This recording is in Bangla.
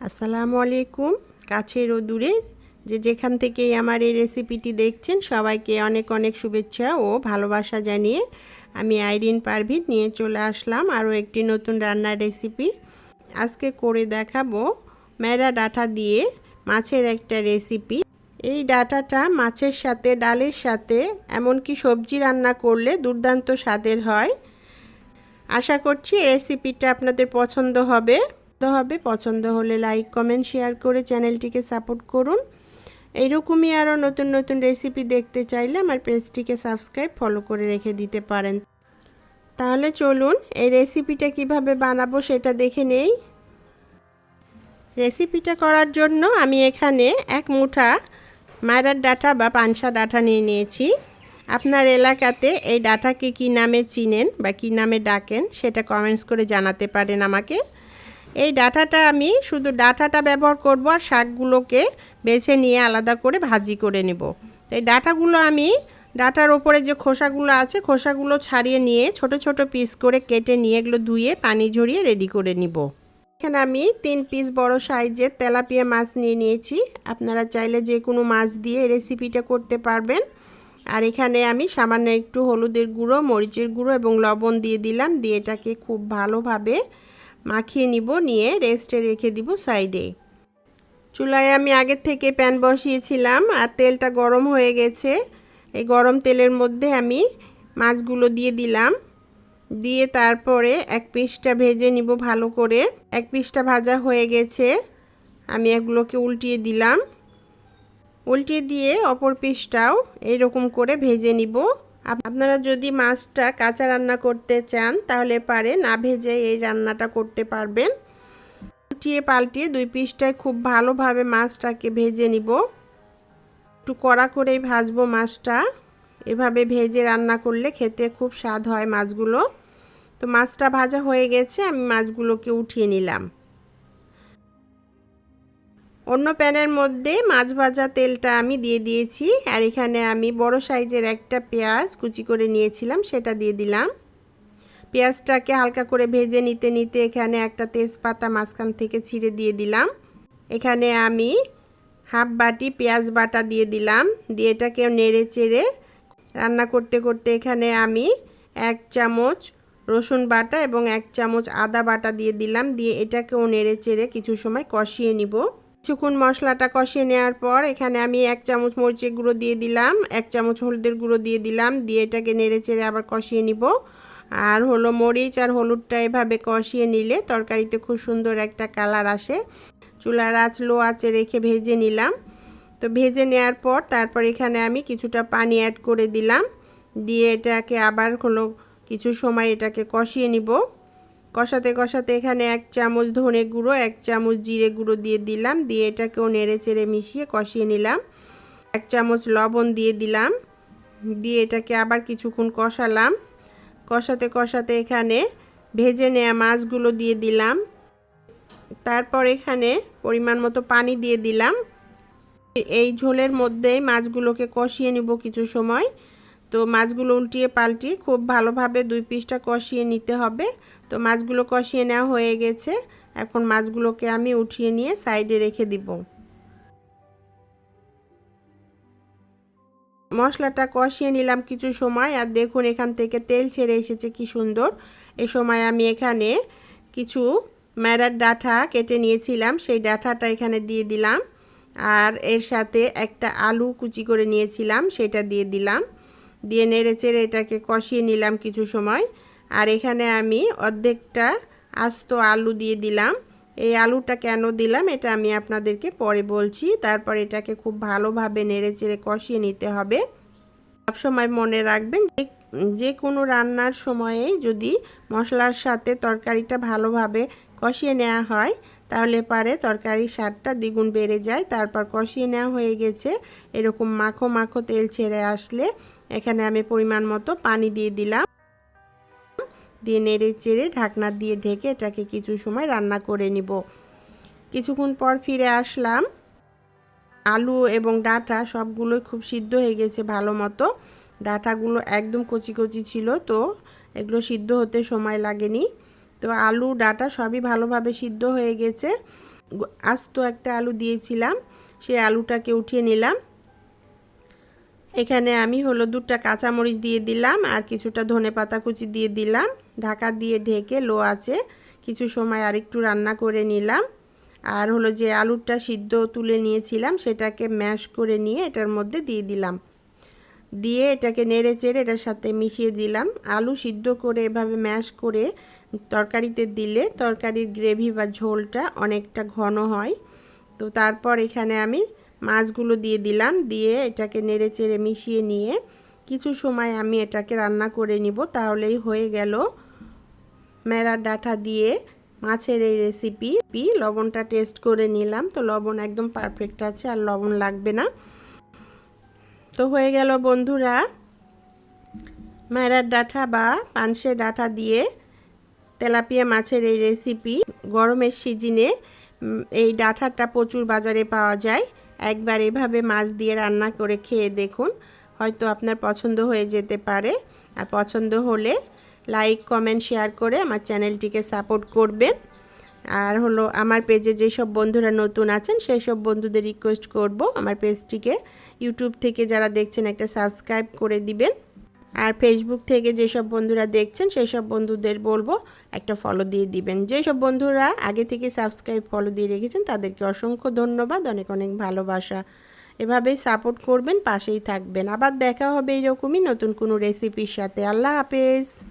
আসসালামু আলাইকুম। কাছের ও দূরে যে যেখান থেকেই আমার এই রেসিপিটি দেখছেন, সবাইকে অনেক অনেক শুভেচ্ছা ও ভালোবাসা জানিয়ে আমি আইরিন পারভিন নিয়ে চলে আসলাম আরও একটি নতুন রান্নার রেসিপি আজকে করে দেখাবো ম্যারা ডাটা দিয়ে মাছের একটা রেসিপি এই ডাটাটা মাছের সাথে, ডালের সাথে এমনকি সবজি রান্না করলে দুর্দান্ত স্বাদের হয়। আশা করছি রেসিপিটা আপনাদের পছন্দ হবে। হবে। পছন্দ হলে লাইক কমেন্ট শেয়ার করে চ্যানেলটিকে সাপোর্ট করুন। এইরকমই আরও নতুন নতুন রেসিপি দেখতে চাইলে আমার পেজটিকে সাবস্ক্রাইব ফলো করে রেখে দিতে পারেন। তাহলে চলুন এই রেসিপিটা কীভাবে বানাবো সেটা দেখে নেই। রেসিপিটা করার জন্য আমি এখানে এক মুঠা মায়েরার ডাটা বা পানসা ডাটা নিয়ে নিয়েছি। আপনার এলাকাতে এই ডাটাকে কী নামে চিনেন বা কী নামে ডাকেন সেটা কমেন্টস করে জানাতে পারেন আমাকে। এই ডাটাটা আমি শুধু ডাটাটা ব্যবহার করব আর শাকগুলোকে বেছে নিয়ে আলাদা করে ভাজি করে নেব। এই ডাটাগুলো আমি, ডাটার ওপরে যে খোসাগুলো আছে, খোসাগুলো ছাড়িয়ে নিয়ে ছোট ছোট পিস করে কেটে নিয়ে এগুলো ধুয়ে পানি ঝরিয়ে রেডি করে নিব। এখানে আমি তিন পিস বড় সাইজের তেলাপিয়া মাছ নিয়ে নিয়েছি। আপনারা চাইলে যে কোনো মাছ দিয়ে রেসিপিটা করতে পারবেন। আর এখানে আমি সামান্য একটু হলুদের গুঁড়ো, মরিচের গুঁড়ো এবং লবণ দিয়ে দিলাম। দিয়ে এটাকে খুব ভালোভাবে মাখিয়ে নিব, নিয়ে রেস্টে রেখে দিব সাইডে চুলায় আমি আগের থেকে প্যান বসিয়েছিলাম আর তেলটা গরম হয়ে গেছে। এই গরম তেলের মধ্যে আমি মাছগুলো দিয়ে দিলাম। দিয়ে তারপরে এক পিসটা ভেজে নিব ভালো করে। এক পিসটা ভাজা হয়ে গেছে। আমি এগুলোকে উল্টিয়ে দিলাম। উল্টিয়ে দিয়ে অপর পিসটাও এইরকম করে ভেজে নিব। আপনারা যদি মাছটা কাঁচা রান্না করতে চান, তাহলে পারে না ভেজে এই রান্নাটা করতে পারবেন। উঠিয়ে পাল্টিয়ে দুই পিসটায় খুব ভালোভাবে মাছটাকে ভেজে নিব। একটু কড়া করেই ভাজবো মাছটা। এভাবে ভেজে রান্না করলে খেতে খুব স্বাদ হয় মাছগুলো। তো মাছটা ভাজা হয়ে গেছে, আমি মাছগুলোকে উঠিয়ে নিলাম। অন্য প্যানের মধ্যে মাছ ভাজা তেলটা আমি দিয়ে দিয়েছি। আর এখানে আমি বড় সাইজের একটা পেঁয়াজ কুচি করে নিয়েছিলাম, সেটা দিয়ে দিলাম। পেঁয়াজটাকে হালকা করে ভেজে নিতে নিতে এখানে একটা তেজপাতা মাঝখান থেকে ছিঁড়ে দিয়ে দিলাম। এখানে আমি হাফ বাটি পেঁয়াজ বাটা দিয়ে দিলাম। দিয়ে এটাকেও নেড়ে চেড়ে রান্না করতে করতে এখানে আমি এক চামচ রসুন বাটা এবং এক চামচ আদা বাটা দিয়ে দিলাম। দিয়ে এটাকেও নেড়ে চেড়ে কিছু সময় কষিয়ে নিব। কিছুক্ষণ মশলাটা কষিয়ে নেওয়ার পর এখানে আমি এক চামচ মরিচের গুঁড়ো দিয়ে দিলাম, এক চামচ হলুদের গুঁড়ো দিয়ে দিলাম, দিয়ে এটাকে নেড়ে চেড়ে আবার কষিয়ে নিব। আর হলো মরিচ আর হলুদটা এভাবে কষিয়ে নিলে তরকারিতে খুব সুন্দর একটা কালার আসে। চুলার আঁচ লো আঁচে রেখে ভেজে নিলাম। তো ভেজে নেওয়ার পর তারপর এখানে আমি কিছুটা পানি অ্যাড করে দিলাম। দিয়ে এটাকে আবার হলো কিছু সময় এটাকে কষিয়ে নিব। কষাতে কষাতে এখানে এক চামচ ধনে গুঁড়ো, এক চামচ জিরে গুঁড়ো দিয়ে দিলাম। দিয়ে এটাকেও নেড়ে চেড়ে মিশিয়ে কষিয়ে নিলাম। এক চামচ লবণ দিয়ে দিলাম। দিয়ে এটাকে আবার কিছুক্ষণ কষালাম। কষাতে কষাতে এখানে ভেজে নেওয়া মাছগুলো দিয়ে দিলাম। তারপর এখানে পরিমাণ মতো পানি দিয়ে দিলাম। এই ঝোলের মধ্যেই মাছগুলোকে কষিয়ে নিব কিছু সময়। তো মাছগুলো উল্টিয়ে পাল্টিয়ে খুব ভালোভাবে দুই পিসটা কষিয়ে নিতে হবে। তো মাছগুলো কষিয়ে নেওয়া হয়ে গেছে। এখন মাছগুলোকে আমি উঠিয়ে নিয়ে সাইডে রেখে দিব। মশলাটা কষিয়ে নিলাম কিছু সময় আর দেখুন এখান থেকে তেল ছেড়ে এসেছে কি সুন্দর। এ সময় আমি এখানে কিছু ম্যারার ডাঁটা কেটে নিয়েছিলাম, সেই ডাঁটাটা এখানে দিয়ে দিলাম। আর এর সাথে একটা আলু কুচি করে নিয়েছিলাম, সেটা দিয়ে দিলাম। দিয়ে নেড়ে চেড়ে এটাকে কষিয়ে নিলাম কিছু সময়। আর এখানে আমি অর্ধেকটা আস্ত আলু দিয়ে দিলাম। এই আলুটা কেন দিলাম এটা আমি আপনাদেরকে পরে বলছি। তারপর এটাকে খুব ভালোভাবে নেড়ে চেড়ে কষিয়ে নিতে হবে। সবসময় মনে রাখবেন যে যে কোনো রান্নার সময়ে যদি মশলার সাথে তরকারিটা ভালোভাবে কষিয়ে নেওয়া হয় তাহলে পারে তরকারির স্বাদটা দ্বিগুণ বেড়ে যায়। তারপর কষিয়ে নেওয়া হয়ে গেছে। এরকম মাখো মাখো তেল ছেড়ে আসলে এখানে আমি পরিমাণ মতো পানি দিয়ে দিলাম। দিয়ে নেড়ে চেড়ে ঢাকনা দিয়ে ঢেকে এটাকে কিছু সময় রান্না করে নিব। কিছুক্ষণ পর ফিরে আসলাম। আলু এবং ডাঁটা সবগুলোই খুব সিদ্ধ হয়ে গেছে ভালো মতো। ডাঁটাগুলো একদম কচি কচি ছিল তো, এগুলো সিদ্ধ হতে সময় লাগেনি। তো আলু ডাটা সবই ভালোভাবে সিদ্ধ হয়ে গেছে। আস্ত একটা আলু দিয়েছিলাম সেই আলুটাকে উঠিয়ে নিলাম। এখানে আমি হলো দুটা কাঁচামরিচ দিয়ে দিলাম আর কিছুটা ধনে পাতা কুচি দিয়ে দিলাম। ঢাকা দিয়ে ঢেকে লো আছে, কিছু সময় আর একটু রান্না করে নিলাম। আর হলো যে আলুটা সিদ্ধ তুলে নিয়েছিলাম, সেটাকে ম্যাশ করে নিয়ে এটার মধ্যে দিয়ে দিলাম। দিয়ে এটাকে নেড়ে চেড়ে এটার সাথে মিশিয়ে দিলাম। আলু সিদ্ধ করে এভাবে ম্যাশ করে তরকারিতে দিলে তরকারির গ্রেভি বা ঝোলটা অনেকটা ঘন হয়। তো তারপর এখানে আমি মাছগুলো দিয়ে দিলাম, দিয়ে এটাকে নেড়ে চেড়ে মিশিয়ে নিয়ে কিছু সময় আমি এটাকে রান্না করে নিব। তাহলেই হয়ে গেল মেরা ডাঁটা দিয়ে মাছের এই রেসিপি পি লবণটা টেস্ট করে নিলাম। তো লবণ একদম পারফেক্ট আছে, আর লবণ লাগবে না। তো হয়ে গেল বন্ধুরা। মেরার ডাঁটা বা পানসে ডাঁটা দিয়ে তেলাপিয়া মাছের এই রেসিপি গরমের সিজনে এই ডাঁটাটা প্রচুর বাজারে পাওয়া যায়। একবার এভাবে মাছ দিয়ে রান্না করে খেয়ে দেখুন, হয়তো আপনার পছন্দ হয়ে যেতে পারে। আর পছন্দ হলে লাইক কমেন্ট শেয়ার করে আমার চ্যানেলটিকে সাপোর্ট করবেন। আর হলো আমার পেজে যেসব বন্ধুরা নতুন আছেন সেই সব বন্ধুদের রিকোয়েস্ট করব আমার পেজটিকে। ইউটিউব থেকে যারা দেখছেন, একটা সাবস্ক্রাইব করে দিবেন। আর ফেসবুক থেকে যেসব বন্ধুরা দেখছেন সেই সব বন্ধুদের বলব একটা ফলো দিয়ে দিবেন। যেসব বন্ধুরা আগে থেকে সাবস্ক্রাইব ফলো দিয়ে রেখেছেন, তাদেরকে অসংখ্য ধন্যবাদ, অনেক অনেক ভালোবাসা। এভাবেই সাপোর্ট করবেন, পাশেই থাকবেন। আবার দেখা হবে এইরকমই নতুন কোনো রেসিপির সাথে। আল্লাহ হাফেজ।